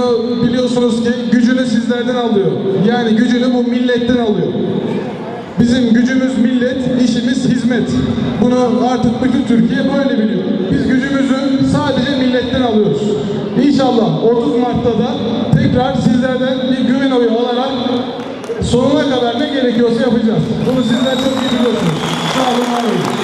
Şunu biliyorsunuz ki gücünü sizlerden alıyor. Yani gücünü bu milletten alıyor. Bizim gücümüz millet, işimiz hizmet. Bunu artık bütün Türkiye böyle biliyor. Biz gücümüzü sadece milletten alıyoruz. İnşallah 30 Mart'ta da tekrar sizlerden bir güven oyu alarak sonuna kadar ne gerekiyorsa yapacağız. Bunu sizler çok iyi biliyorsunuz. Sağ olun, var olun.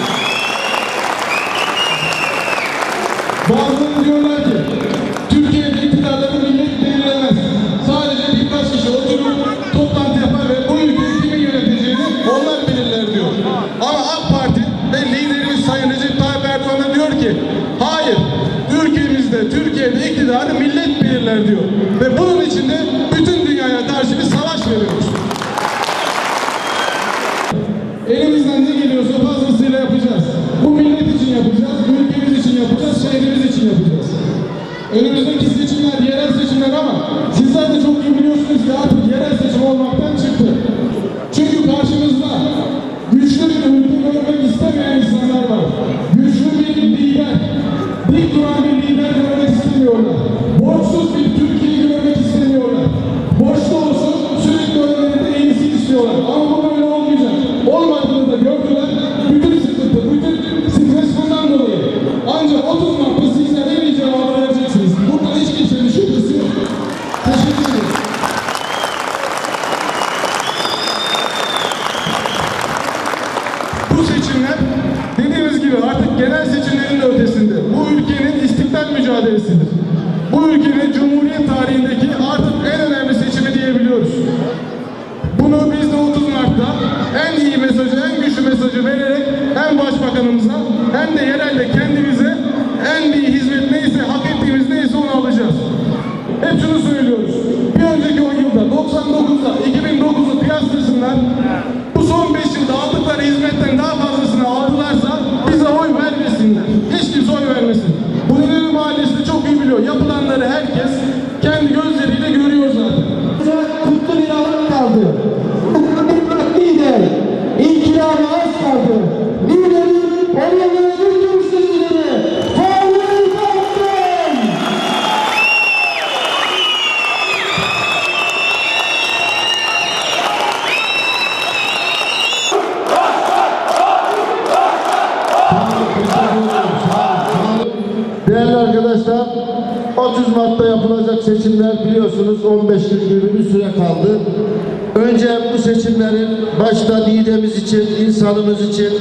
İnsanımız için,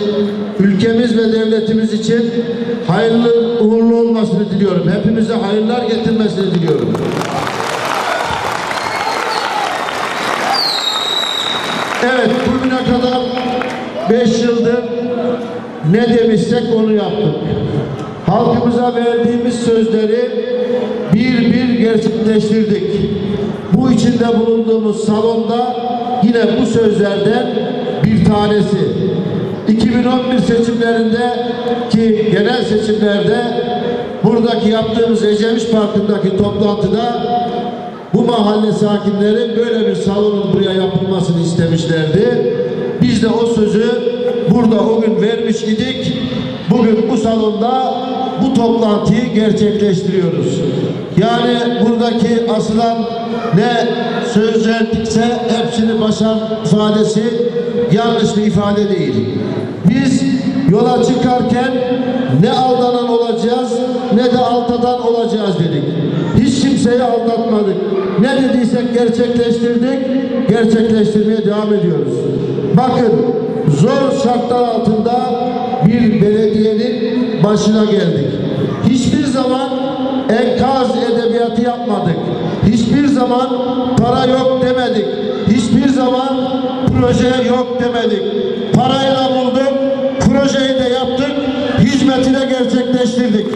ülkemiz ve devletimiz için hayırlı uğurlu olmasını diliyorum. Hepimize hayırlar getirmesini diliyorum. Evet, bugüne kadar 5 yıldır ne demişsek onu yaptık. Halkımıza verdiğimiz sözleri bir bir gerçekleştirdik. Bu içinde bulunduğumuz salonda yine bu sözlerden bir tanesi. 2011 seçimlerinde ki genel seçimlerde buradaki yaptığımız Ecemiş Parkı'ndaki toplantıda bu mahalle sakinleri böyle bir salonun buraya yapılmasını istemişlerdi. Biz de o sözü burada o gün vermiş idik. Bugün bu salonda toplantıyı gerçekleştiriyoruz. Yani buradaki asılan ne söz verdikse hepsini başan ifadesi yanlış bir ifade değil. Biz yola çıkarken ne aldanan olacağız ne de altadan olacağız dedik. Hiç kimseyi aldatmadık. Ne dediysek gerçekleştirdik, gerçekleştirmeye devam ediyoruz. Bakın zor şartlar altında bir belediyenin başına geldik. Zaman enkaz edebiyatı yapmadık. Hiçbir zaman para yok demedik. Hiçbir zaman proje yok demedik. Parayla bulduk, projeyi de yaptık, hizmeti de gerçekleştirdik.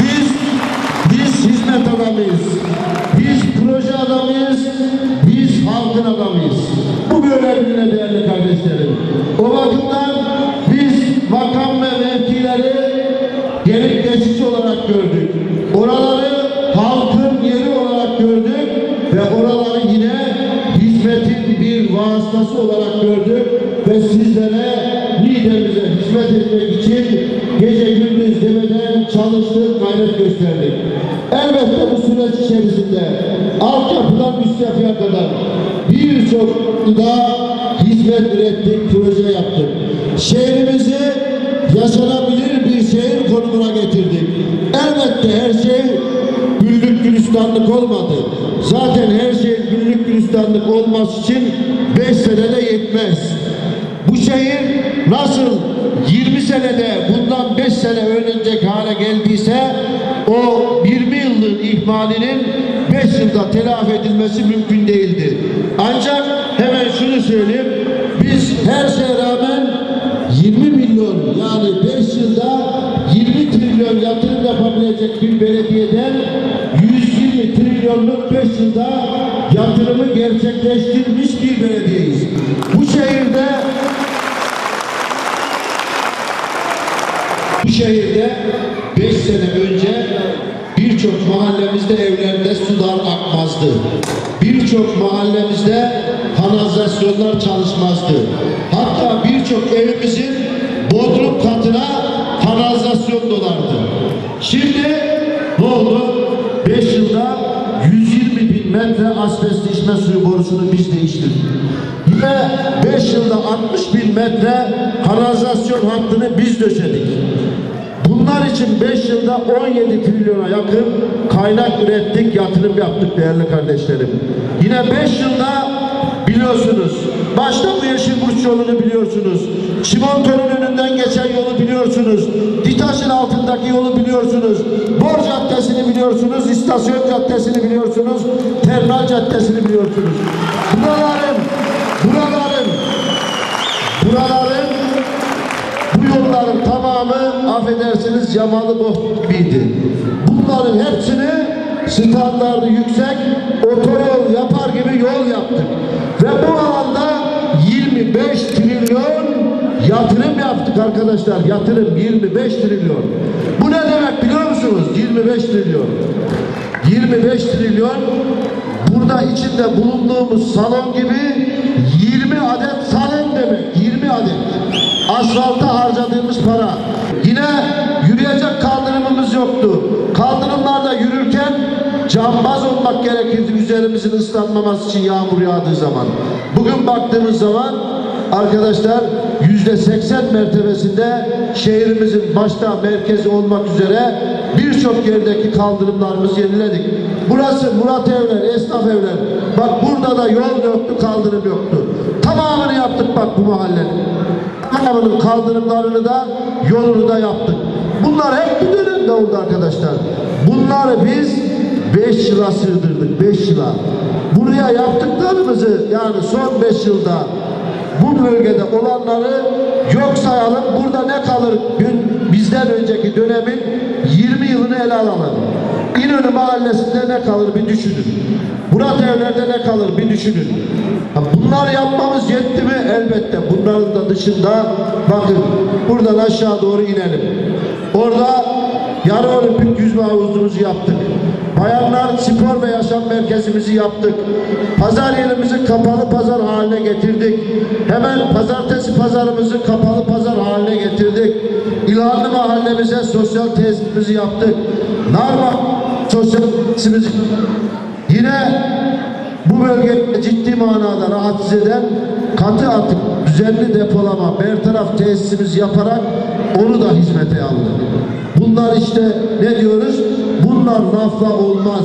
Biz biz hizmet adamıyız. Biz proje adamıyız. Biz halkın adamıyız. Bu görevine değerli kardeşlerim. O bakımdan geçici olarak gördük. Oraları halkın yeri olarak gördük ve oraları yine hizmetin bir vasıtası olarak gördük ve sizlere liderimize hizmet etmek için gece gündüz demeden çalıştık, gayret gösterdik. Elbette bu süreç içerisinde altyapıdan üst yapıya kadar birçok da hizmet ürettik, proje yaptık. Şehrimizi yaşanabilir bir şehir konumuna getirdik. Elbette her şey güllük gülistanlık olmadı. Zaten her şey güllük gülistanlık olması için 5 senede yetmez. Bu şehir nasıl 20 senede bundan 5 sene önceki hale geldiyse o 20 yıllık ihmalinin 5 yılda telafi edilmesi mümkün değildi. Ancak hemen şunu söyleyeyim. Biz her şeye rağmen 20 milyon yani 5 yılda 20 trilyon yatırım yapabilecek bir belediyeden 120 trilyonluk 5 yılda yatırımı gerçekleştirmiş bir belediyeyiz. Bu şehirde bu şehirde 5 sene önce birçok mahallemizde evlerde sular akmazdı. Birçok mahallemizde kanalizasyonlar çalışmazdı. Hatta birçok evimizin bodrum katına kanalizasyon dolardı. Şimdi ne oldu? 5 yılda 120 bin metre asbestli içme suyu borusunu biz değiştirdik. Yine 5 yılda 60 bin metre kanalizasyon hattını biz döşedik. Bunlar için 5 yılda 17 trilyona yakın kaynak ürettik, yatırım yaptık değerli kardeşlerim. Yine 5 yılda biliyorsunuz, başta bu Yeşil Burç yolunu biliyorsunuz, Çimonto'nun önünden geçen yolu biliyorsunuz, Ditaş'ın altındaki yolu biliyorsunuz, Bor Caddesi'ni biliyorsunuz, İstasyon Caddesi'ni biliyorsunuz, Terminal Caddesi'ni biliyorsunuz. Buraların, buraların, buraların bu yolların tamamı affedersiniz yamalı bozukuydu. Bunların hepsini standartı yüksek otoyol yapar gibi yol yaptık. Ve bu alanda 25 trilyon yatırım yaptık arkadaşlar. Yatırım 25 trilyon. Bu ne demek biliyor musunuz? 25 trilyon. 25 trilyon burada içinde bulunduğumuz salon gibi 20 adet salon demek. 20 adet. Asfalta harcadığımız para. Yine yürüyecek kaldırımımız yoktu. Kaldırımlarda yürürken cambaz olmak gerekirdi üzerimizin ıslanmaması için yağmur yağdığı zaman. Bugün baktığımız zaman arkadaşlar yüzde seksen mertebesinde şehrimizin başta merkezi olmak üzere birçok yerdeki kaldırımlarımızı yeniledik. Burası Murat Evler, Esnaf Evler. Bak burada da yol yoktu, kaldırım yoktu. Tamamını yaptık bak bu mahallenin. Tamamının kaldırımlarını da yolunu da yaptık. Bunlar hep bu dönemde oldu arkadaşlar. Bunları biz 5 yıla sığdırdık, 5 yıla. Buraya yaptıklarımızı yani son 5 yılda bu bölgede olanları yok sayalım. Burada ne kalır gün bizden önceki dönemin 20 yılını ele alalım. İnönü mahallesinde ne kalır bir düşünün. Murat evlerde ne kalır bir düşünün. Bunlar yapmamız yetti mi? Elbette. Bunların da dışında bakın buradan aşağı doğru inelim. Orada yarı olimpik yüzme havuzumuzu yaptık. Bayanlar spor ve yaşam merkezimizi yaptık. Pazar yerimizi kapalı pazar haline getirdik. Hemen pazartesi pazarımızı kapalı pazar haline getirdik. İlhanlı mahallemize sosyal tesisimizi yaptık. Narma sosyal tesisimizi Yine bu bölgede ciddi manada rahatsız eden katı atık düzenli depolama bertaraf tesisimiz yaparak onu da hizmete aldık. Bunlar işte ne diyoruz? Bunlar lafla olmaz.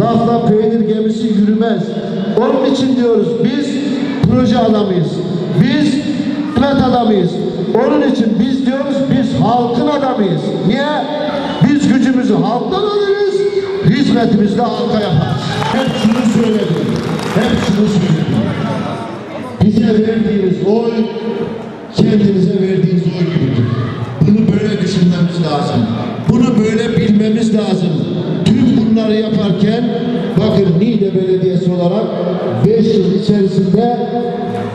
Lafla peynir gemisi yürümez. Onun için diyoruz biz proje adamıyız. Biz hizmet adamıyız. Onun için biz diyoruz biz halkın adamıyız. Niye? Biz gücümüzü hizmetimizi de halka yaparız. Hep şunu söyledim. Hep şunu söyledim. Bize verdiğiniz oy kendinize verdiğiniz oy gibidir. Bunu böyle düşünmemiz lazım. Bunu böyle bilmemiz lazım. Tüm bunları yaparken bakın Niğde Belediyesi olarak 5 yıl içerisinde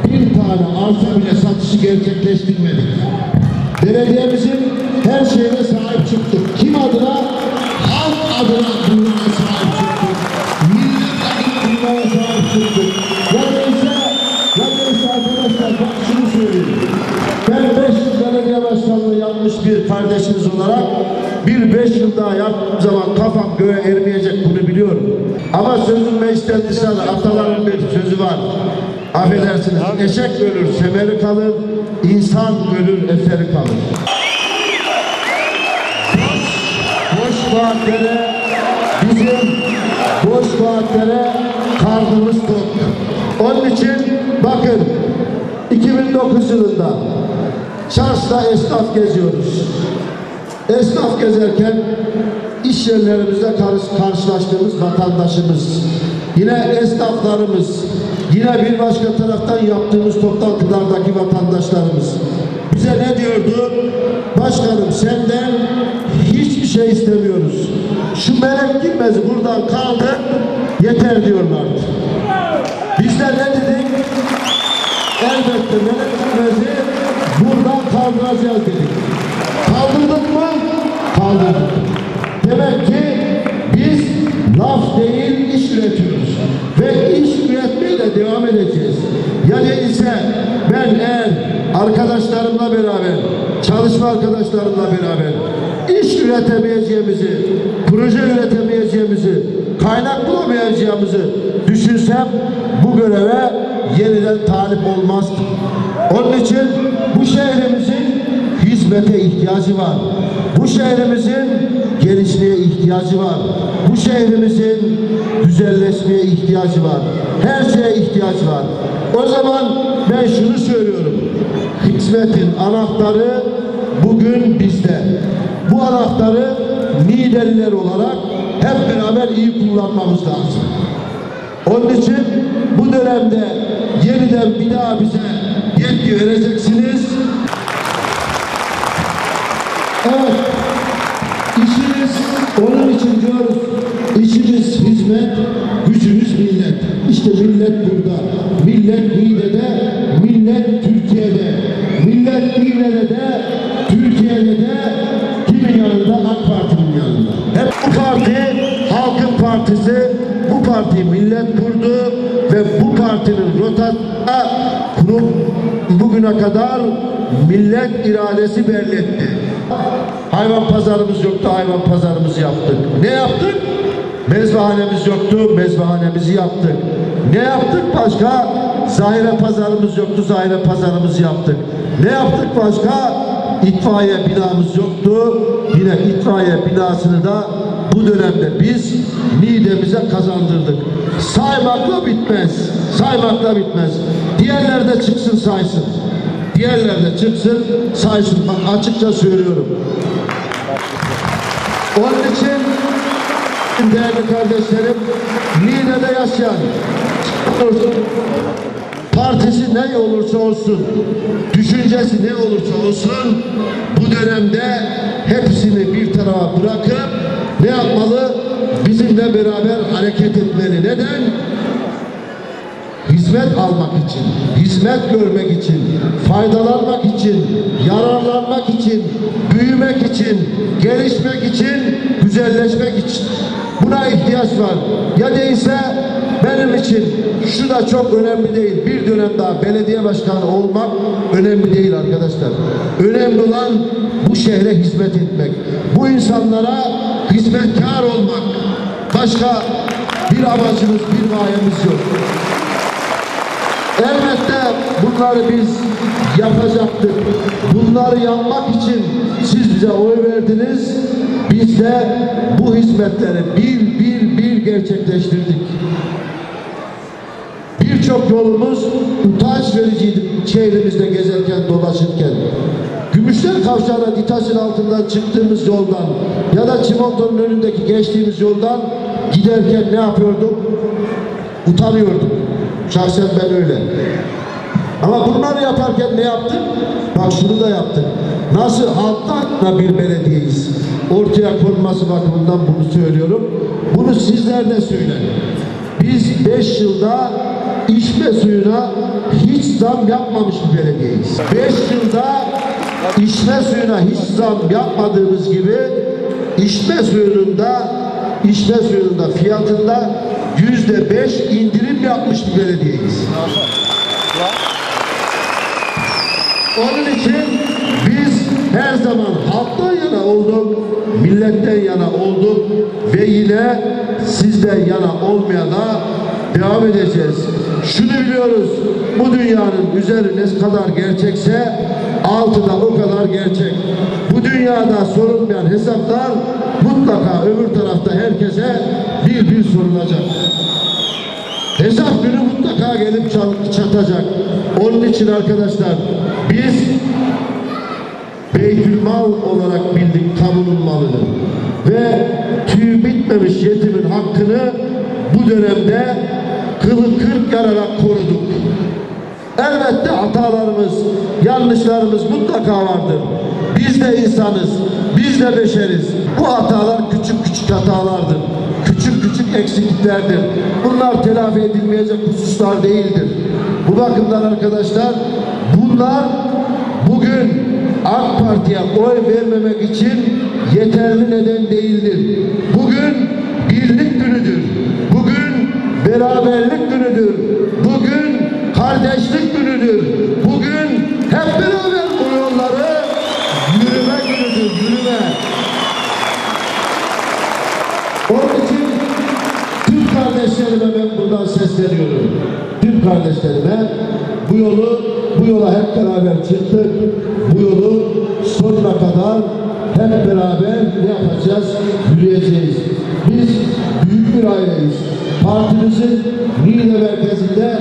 bir tane arsa bile satışı gerçekleştirmedik. Sözün meclisten dışarı ataların bir sözü var. Affedersiniz eşek ölür semeri kalır, insan ölür eseri kalır. Boş vaatlere bizim boş vaatlere karnımız tok. Onun için bakın 2009 yılında Çarşı'da esnaf geziyoruz. Esnaf gezerken iş yerlerimizde karşılaştığımız vatandaşımız, yine esnaflarımız, yine bir başka taraftan yaptığımız toplantılardaki vatandaşlarımız bize ne diyordu? Başkanım senden hiçbir şey istemiyoruz. Şu melek girmezi buradan kaldır, yeter diyorlardı. Bizler ne dedik? Elbette melek girmezi buradan kaldıracağız dedik. Kaldırdık mı? Kaldırdık. Demek ki biz laf değil iş üretiyoruz. Ve iş üretmeye de devam edeceğiz. Ya değilse ben eğer arkadaşlarımla beraber, çalışma arkadaşlarımla beraber iş üretemeyeceğimizi, proje üretemeyeceğimizi, kaynak bulamayacağımızı düşünsem bu göreve yeniden talip olmazdım. Onun için bu şehrimizin hizmete ihtiyacı var. Bu şehrimizin genişliğe ihtiyacı var. Bu şehrimizin güzelleşmeye ihtiyacı var. Her şeye ihtiyacı var. O zaman ben şunu söylüyorum. Hizmetin anahtarı bugün bizde. Bu anahtarı Niğdeliler olarak hep beraber iyi kullanmamız lazım. Onun için bu dönemde yeniden bir daha bize yetki vereceksiniz. Evet. Millet burada. Millet Niğde'de, millet Türkiye'de. Millet Niğde'de de, Türkiye'de de kimin yanında? AK Parti'nin yanında. Hep bu parti halkın partisi. Bu parti millet kurdu ve bu partinin rotasına kurup bugüne kadar millet iradesi belli etti. Hayvan pazarımız yoktu, hayvan pazarımızı yaptık. Ne yaptık? Mezbahanemiz yoktu, mezbahanemizi yaptık. Ne yaptık başka? Zahire pazarımız yoktu, zahire pazarımızı yaptık. Ne yaptık başka? İtfaiye binamız yoktu. Yine itfaiye binasını da bu dönemde biz Niğde'mize kazandırdık. Saymakla bitmez. Saymakla bitmez. Diğerler de çıksın saysın. Diğerler de çıksın saysın. Bak açıkça söylüyorum. Onun için değerli kardeşlerim Niğde'de yaşayan partisi ne olursa olsun düşüncesi ne olursa olsun bu dönemde hepsini bir tarafa bırakıp ne yapmalı? Bizimle beraber hareket etmeli. Neden? hizmet almak için, hizmet görmek için, faydalanmak için, yararlanmak için, büyümek için, gelişmek için, güzelleşmek için. Buna ihtiyaç var. Ya değilse benim için şu da çok önemli değil. Bir dönem daha belediye başkanı olmak önemli değil arkadaşlar. Önemli olan bu şehre hizmet etmek. Bu insanlara hizmetkar olmak. Başka bir amacımız, bir gayemiz yok. Elbette bunları biz yapacaktık. Bunları yapmak için siz bize oy verdiniz. Biz de bu hizmetleri bir bir bir gerçekleştirdik. Birçok yolumuz utanç vericiydi şehrimizde gezerken, dolaşırken. Gümüşler Kavşağı'na Ditaş'ın altından çıktığımız yoldan ya da Çimonto'nun önündeki geçtiğimiz yoldan giderken ne yapıyorduk? Utanıyorduk. Şahsen ben öyle. Ama bunları yaparken ne yaptık? Bak şunu da yaptık. Nasıl halktan da bir belediyeyiz. Ortaya konması bakımından bunu söylüyorum. Bunu sizler de söyleyin. Biz 5 yılda içme suyuna hiç zam yapmamış bir belediyeyiz. 5 yılda içme suyuna hiç zam yapmadığımız gibi içme suyunun da içme suyunun da fiyatında yüzde beş indirim yapmış bir belediyeyiz. Onun için biz her zaman halktan yana olduk, milletten yana olduk ve yine sizden yana olmaya da devam edeceğiz. Şunu biliyoruz, bu dünyanın üzeri ne kadar gerçekse altı da o kadar gerçek. Bu dünyada sorulmayan hesaplar mutlaka öbür tarafta herkese bir bir sorulacak. Hesap günü mutlaka gelip çatacak. Onun için arkadaşlar biz Beytülmal olarak bildik kamunun malını ve tüyü bitmemiş yetimin hakkını bu dönemde kılı kırk yararak koruduk. Elbette hatalarımız, yanlışlarımız mutlaka vardır. Biz de insanız, biz de beşeriz. Bu hatalar küçük küçük hatalardır. Küçük küçük eksikliklerdir. Bunlar telafi edilmeyecek hususlar değildir. Bu bakımdan arkadaşlar bunlar bugün AK Parti'ye oy vermemek için yeterli neden değildir. Bugün birlik günüdür. Bugün beraberlik günüdür. Bugün kardeşlik günüdür. Bugün hep beraber bu yolları yürüme günüdür, yürüme. Onun için tüm kardeşlerime ben buradan sesleniyorum. Tüm kardeşlerime bu yolu, bu yola hep beraber çıktık. Bu yolu sonuna kadar hep beraber ne yapacağız? Yürüyeceğiz. Biz büyük bir aileyiz. Partimizin Niğde merkezinde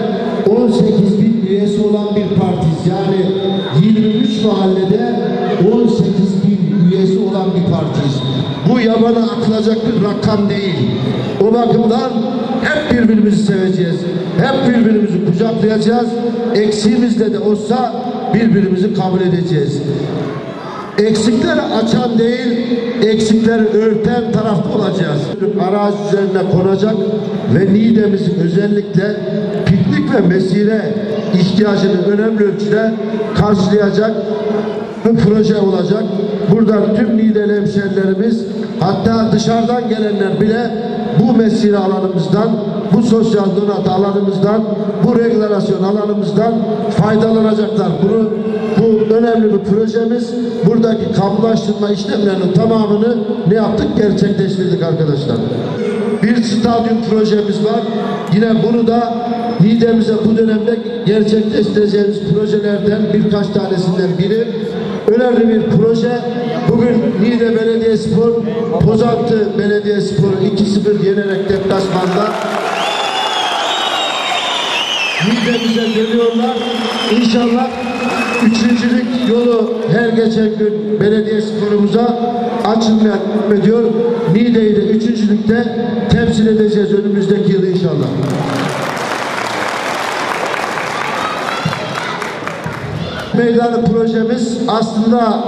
18 bin üyesi olan bir partiyiz. Yani 23 mahallede 18 bin üyesi olan bir partiyiz. Bu yabana atılacak bir rakam değil. O bakımdan hep birbirimizi seveceğiz. Hep birbirimizi kucaklayacağız. Eksiğimizle de olsa birbirimizi kabul edeceğiz. Eksikleri açan değil, eksikleri örten tarafta olacağız. Arazi üzerine konacak ve Niğde'mizin özellikle piknik ve mesire ihtiyacını önemli ölçüde karşılayacak bir proje olacak. Buradan tüm Niğdeli hemşerilerimiz hatta dışarıdan gelenler bile bu mesire alanımızdan, bu sosyal donat alanımızdan, bu regülasyon alanımızdan faydalanacaklar. Bunu bu önemli bir projemiz. Buradaki kamulaştırma işlemlerinin tamamını ne yaptık? Gerçekleştirdik arkadaşlar. Bir stadyum projemiz var. Yine bunu da Niğde'mize bu dönemde gerçekleştireceğimiz projelerden birkaç tanesinden biri. Önemli bir proje. Bugün Niğde Belediyespor, Pozantı Belediyespor'u 2-0 yenerek deplasmanda Niğde'mize geliyorlar. İnşallah üçüncülük yolu her geçen gün belediye sporumuza açılmaya ediyor. Niğde'yi de üçüncülükte temsil edeceğiz önümüzdeki yıl inşallah. Meydanı projemiz aslında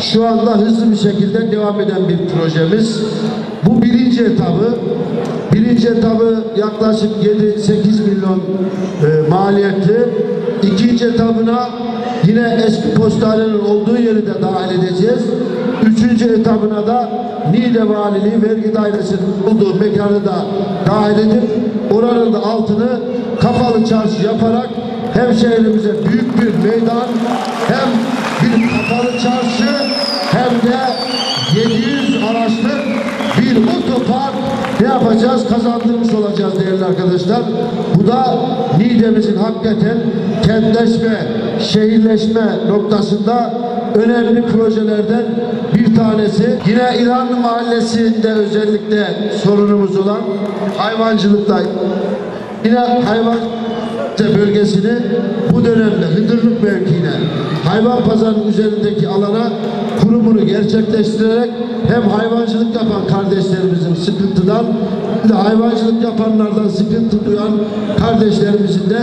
şu anda hızlı bir şekilde devam eden bir projemiz. Bu birinci etabı. Birinci etabı yaklaşık 7-8 milyon e, maliyetli. İkinci etabına yine eski postanenin olduğu yeri de dahil edeceğiz. Üçüncü etabına da Niğde Valiliği Vergi Dairesi'nin olduğu mekanı da dahil edip oranın da altını kapalı çarşı yaparak hem şehrimize büyük bir meydan hem bir kapalı çarşı hem de 700 araçlık bir otopark ne yapacağız? Kazandırmış olacağız değerli arkadaşlar. Bu da Niğde'mizin hakikaten kentleşme, şehirleşme noktasında önemli projelerden bir tanesi. Yine İranlı Mahallesi'nde özellikle sorunumuz olan hayvancılıkta yine hayvan bölgesini bu dönemde Hıdırlık mevkiine hayvan pazarının üzerindeki alana kurumunu gerçekleştirerek hem hayvancılık yapan kardeşlerimizin sıkıntıdan de hayvancılık yapanlardan sıkıntı duyan kardeşlerimizin de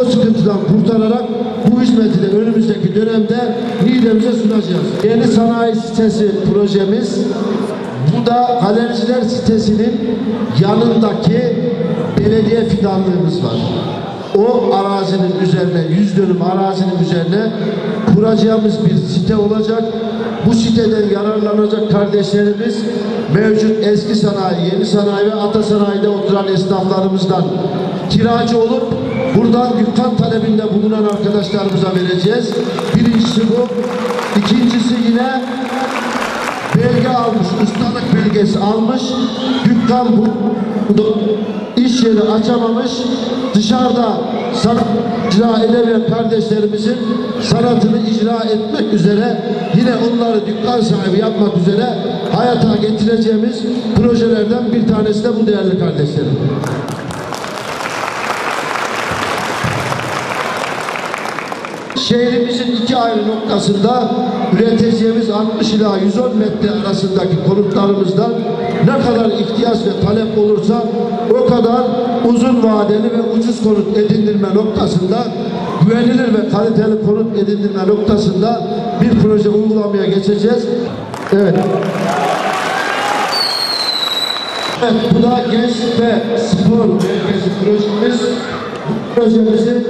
o sıkıntıdan kurtararak bu hizmeti de önümüzdeki dönemde Niğde'mize sunacağız. Yeni sanayi sitesi projemiz bu da galericiler sitesinin yanındaki belediye fidanlığımız var. O arazinin üzerine, yüz dönüm arazinin üzerine kuracağımız bir site olacak. Bu siteden yararlanacak kardeşlerimiz mevcut eski sanayi, yeni sanayi ve ata sanayide oturan esnaflarımızdan kiracı olup buradan dükkan talebinde bulunan arkadaşlarımıza vereceğiz. Birincisi bu. İkincisi yine belge almış, ustalık belgesi almış, dükkan bu, iş yeri açamamış, dışarıda sanat icra edemeyen kardeşlerimizin sanatını icra etmek üzere yine onları dükkan sahibi yapmak üzere hayata getireceğimiz projelerden bir tanesi de bu değerli kardeşlerim. Şehrimizin iki ayrı noktasında üreteceğimiz 60 ila 110 metre arasındaki konutlarımızdan ne kadar ihtiyaç ve talep olursa o kadar uzun vadeli ve ucuz konut edindirme noktasında güvenilir ve kaliteli konut edindirme noktasında bir proje uygulamaya geçeceğiz. Evet. Evet, bu da gençlik ve spor merkezi projemiz. Bu projemizi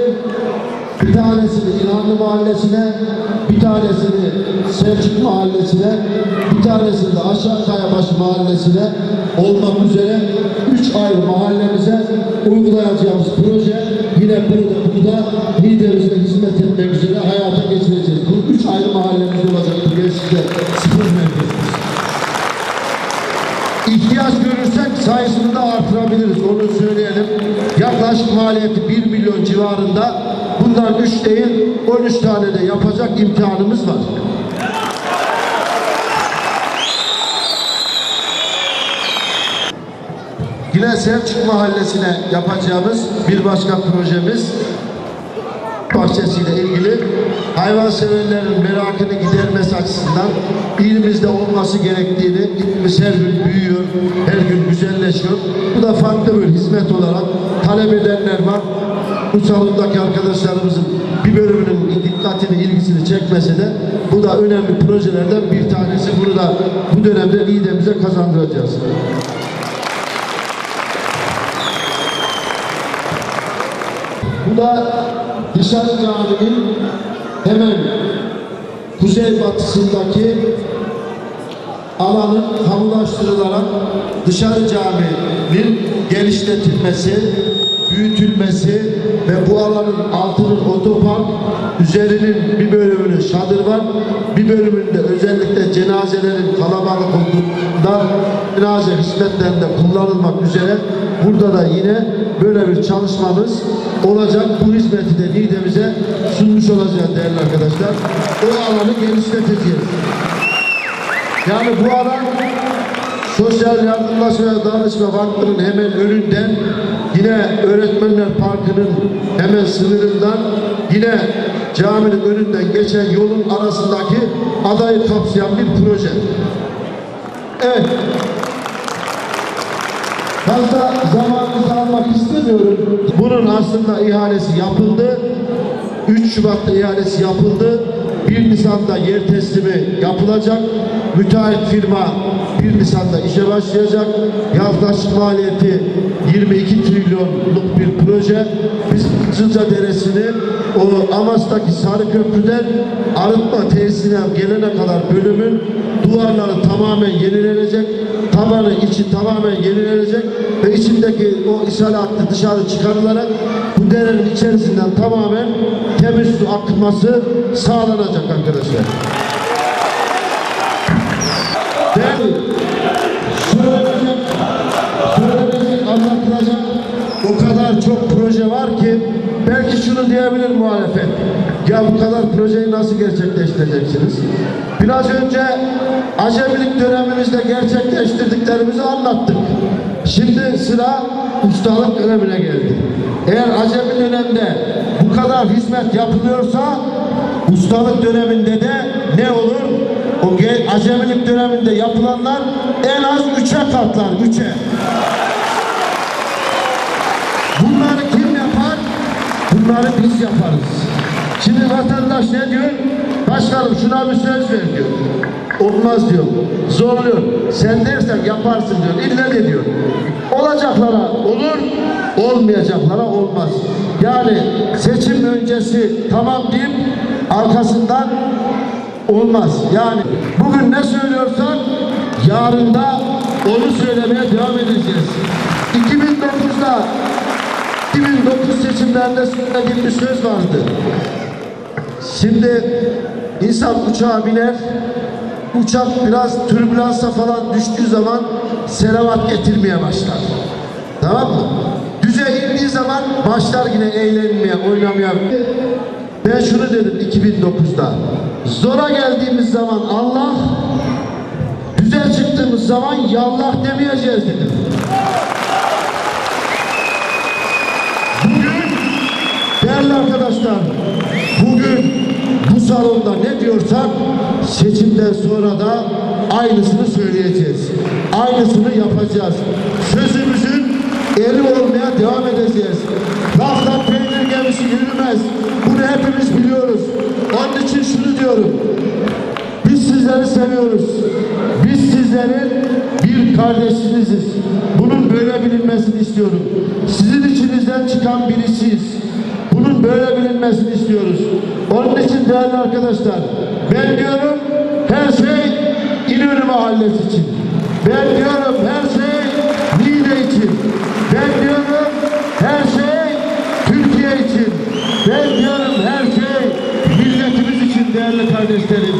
bir tanesini İlhanlı Mahallesi'ne, bir tanesini Selçuk Mahallesi'ne, bir tanesini de Aşağı Kayabaşı Mahallesi'ne olmak üzere üç ayrı mahallemize uygulayacağımız proje yine burada, burada liderimize hizmet etmek üzere hayata geçireceğiz. Bu üç ayrı mahallemiz olacak bu gençlikte spor merkezimiz. İhtiyaç görürsek sayısını da artırabiliriz. Onu söyleyelim. Yaklaşık maliyeti 1 milyon civarında. Bundan 3 değil 13 tane de yapacak imkanımız var. Yine Selçuk Mahallesi'ne yapacağımız bir başka projemiz bahçesiyle ilgili hayvanseverlerin merakını gidermesi açısından ilimizde olması gerektiğini, ilimiz her gün büyüyor, her gün güzelleşiyor. Bu da farklı bir hizmet olarak talep edenler var. Bu salondaki arkadaşlarımızın bir bölümünün dikkatini, ilgisini çekmese de bu da önemli projelerden bir tanesi. Bunu da bu dönemde lidemize kazandıracağız. Bu da Dışarı Camii'nin hemen kuzey batısındaki alanın kamulaştırılarak Dışarı Camii'nin genişletilmesi, büyütülmesi ve bu alanın altının otopark, üzerinin bir bölümünü şadır var, bir bölümünde özellikle cenazelerin kalabalık olduğunda cenaze hizmetlerinde kullanılmak üzere burada da yine böyle bir çalışmamız olacak. Bu hizmeti de Niğde'mize sunmuş olacağız değerli arkadaşlar. O alanı genişleteceğiz. Yani bu alan Sosyal Yardımlaşma ve Danışma Vakfı'nın hemen önünden yine Öğretmenler Parkı'nın hemen sınırından yine caminin önünden geçen yolun arasındaki adayı kapsayan bir proje. Evet. Fazla zamanınızı almak istemiyorum. Bunun aslında ihalesi yapıldı. 3 Şubat'ta ihalesi yapıldı. 1 Nisan'da yer teslimi yapılacak. Müteahhit firma 1 Nisan'da işe başlayacak. Yaklaşık maliyeti 22 trilyonluk bir proje. Biz Kızılca Deresi'ni o Amas'taki Sarı Köprü'den arıtma tesisine gelene kadar bölümün duvarları tamamen yenilenecek. Tabanı içi tamamen yenilenecek ve içindeki o ishal hattı dışarı çıkarılarak bu derenin içerisinden tamamen temiz su akması sağlanacak arkadaşlar. Değerli, Bu kadar projeyi nasıl gerçekleştireceksiniz? Biraz önce acemilik dönemimizde gerçekleştirdiklerimizi anlattık. Şimdi sıra ustalık dönemine geldi. Eğer acemi dönemde bu kadar hizmet yapılıyorsa ustalık döneminde de ne olur? O acemilik döneminde yapılanlar en az üçe katlar, üçe. Bunları kim yapar? Bunları biz yaparız. Şimdi vatandaş ne diyor? Başkanım şuna bir söz ver diyor. Olmaz diyor. Zorluyor. Sen dersen yaparsın diyor. İlle de diyor. Olacaklara olur, olmayacaklara olmaz. Yani seçim öncesi tamam deyip arkasından olmaz. Yani bugün ne söylüyorsan yarın da onu söylemeye devam edeceğiz. 2009'da 2009 seçimlerinde söylediğim bir söz vardı. Şimdi insan uçağa biner, uçak biraz türbülansa falan düştüğü zaman selavat getirmeye başlar. Tamam mı? Düze indiği zaman başlar yine eğlenmeye, oynamaya. Ben şunu dedim 2009'da. Zora geldiğimiz zaman Allah, düze çıktığımız zaman yallah demeyeceğiz dedim. Bugün değerli arkadaşlar, bugün bu salonda ne diyorsak seçimden sonra da aynısını söyleyeceğiz. Aynısını yapacağız. Sözümüzün eri olmaya devam edeceğiz. Laftan peynir gemisi yürümez. Bunu hepimiz biliyoruz. Onun için şunu diyorum. Biz sizleri seviyoruz. Biz sizlerin bir kardeşiniziz. Bunun böyle bilinmesini istiyorum. Sizin içinizden çıkan birisiyiz. Bilinmesini istiyoruz. Onun için değerli arkadaşlar, ben diyorum her şey İnönü Mahallesi için. Ben diyorum her şey Niğde için. Ben diyorum her şey Türkiye için. Ben diyorum her şey milletimiz için değerli kardeşlerim.